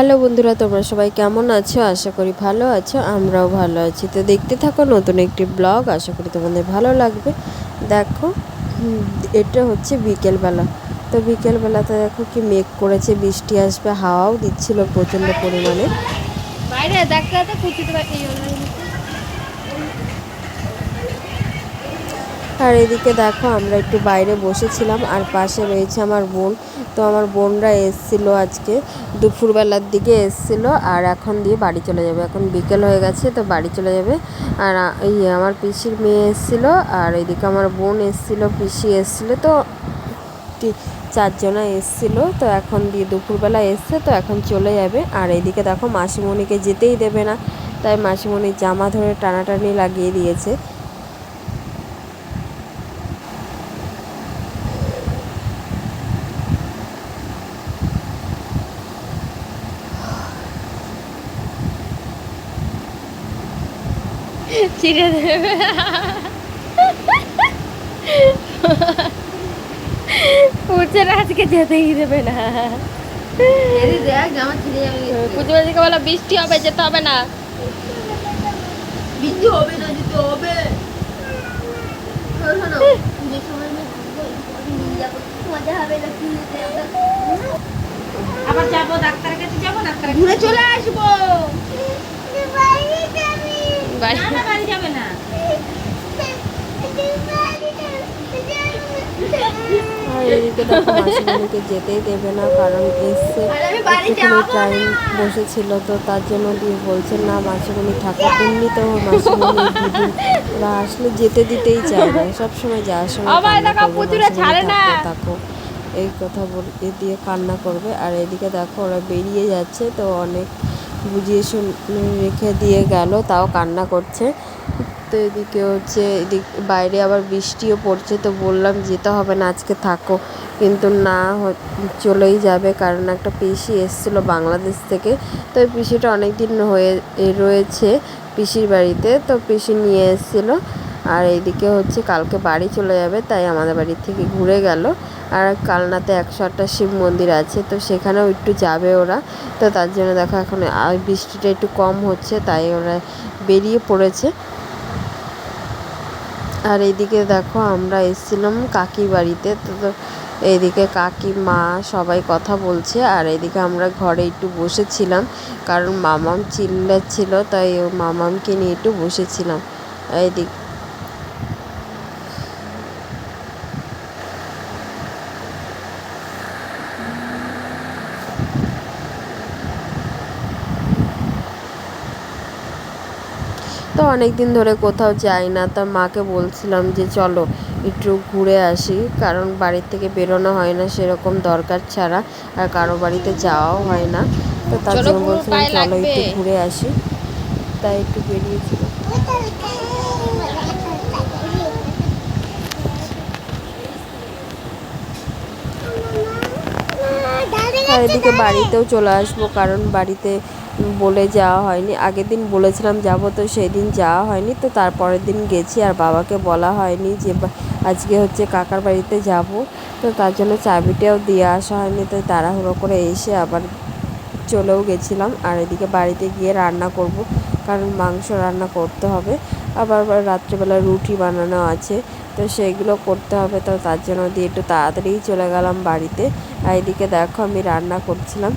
Hello বন্ধুরা, তোমরা সবাই কেমন আছো? আশা করি ভালো আছো, আমরাও ভালো আছি। তো দেখতে থাকো নতুন একটি ব্লগ, আশা করি তোমাদের ভালো লাগবে। দেখো এটা হচ্ছে বিকেলবেলা। তো বিকেলবেলাতে দেখো কি মেঘ করেছে, বৃষ্টি আসবে, হাওয়াও দিচ্ছিল প্রচণ্ড পরিমাণে। বাইরে দেখতে দেখতে কুচিতে এই অনলাইনে আর এদিকে দেখো, আমরা একটু বাইরে বসেছিলাম আর পাশে রয়েছে আমার বোন। তো আমার বোনরা এসছিল আজকে, দুপুরবেলার দিকে এসছিল আর এখন দিয়ে বাড়ি চলে যাবে। এখন বিকেল হয়ে গেছে, তো বাড়ি চলে যাবে। আর এই আমার পিসির মেয়ে এসছিল আর এদিকে আমার বোন এসছিল, পিসি এসছিল, তো চারজনা এসছিল। তো এখন দিয়ে দুপুরবেলা এসছে, তো এখন চলে যাবে। আর এইদিকে দেখো, মাসিমণিকে যেতেই দেবে না। তাই মাসিমণির জামা ধরে টানাটানি লাগিয়ে দিয়েছে। ছিঁড়ে দেবে পুজোর আজকে যেতেই দেবে না পুজো আজকে বলো বৃষ্টি হবে যেতে হবে না বৃষ্টি হবে না যেতে হবে আবার যাব ডাক্তারের কাছে যাব ডাক্তার ঘুরে চলে আসব বাড়ি। না না বাড়ি যাবে না। আর এদিকে দেখো মাসিমণিকে যেতেই দেবে না কারণ এসছে একটুখানি টাইম বসেছিল তো তার জন্য দিয়ে বলছেন না মাসিমণি থাকো এমনিতেও মাসিমণি দিদি ওরা আসলে যেতে দিতেই চায় না সবসময় যাওয়ার সময়। থাকো, থাকো। এই কথা বলে দিয়ে কান্না করবে। আর এদিকে দেখো ওরা বেরিয়ে যাচ্ছে তো অনেক বুঝিয়ে শুনে রেখে দিয়ে গেল, তাও কান্না করছে। তো এদিকে হচ্ছে, এদিক বাইরে আবার বৃষ্টিও পড়ছে, তো বললাম যেতে হবে না, আজকে থাকো। কিন্তু না চলেই যাবে, কারণ একটা পিসি এসেছিল বাংলাদেশ থেকে। তো ওই পিসিটা অনেক দিন হয়ে রয়েছে পিসির বাড়িতে, তো পিসি নিয়ে এসেছিল। আর এইদিকে হচ্ছে কালকে বাড়ি চলে যাবে, তাই আমাদের বাড়ি থেকে ঘুরে গেল। আর কালনাতে একশো আটটা শিব মন্দির আছে, তো সেখানেও একটু যাবে ওরা। তো তার জন্য দেখো এখন বৃষ্টিটা একটু কম হচ্ছে, তাই ওরা বেরিয়ে পড়েছে। আর এইদিকে দেখো আমরা এসেছিলাম কাকি বাড়িতে, তো এইদিকে কাকি, মা সবাই কথা বলছে। আর এদিকে আমরা ঘরে একটু বসেছিলাম, কারণ মামাম চিল্লাচ্ছিল, তাই মামামকে নিয়ে একটু বসেছিলাম। এইদিক তো অনেক দিন ধরে কোথাও যাই না তো মাকে বলছিলাম যে চলো একটু ঘুরে আসি কারণ বাড়ির থেকে বেরোনো হয় না সেরকম দরকার ছাড়া আর কারও বাড়িতে যাওয়াও হয় না। তো তার জন্য বলছিলাম চলো একটু ঘুরে আসি। তাই একটু বেরিয়েছিলাম আর এদিকে বাড়িতেও চলে আসব কারণ বাড়িতে বলে যাওয়া হয়নি। আগের দিন বলেছিলাম যাব, তো সেই দিন যাওয়া হয়নি। তো তারপরের দিন গেছি আর বাবাকে বলা হয়নি যে আজকে হচ্ছে কাকার বাড়িতে যাব। তো তার জন্য চাবিটাও দিয়ে আসা হয়নি। তো তাড়াহুড়ো করে এসে আবার চলেও গেছিলাম। আর এদিকে বাড়িতে গিয়ে রান্না করব, কারণ মাংস রান্না করতে হবে। আবার রাত্রেবেলা রুটি বানানো আছে, তো সেগুলো করতে হবে। তো তার জন্য দিয়ে একটু তাড়াতাড়িই চলে গেলাম বাড়িতে। আর এদিকে দেখো আমি রান্না করছিলাম।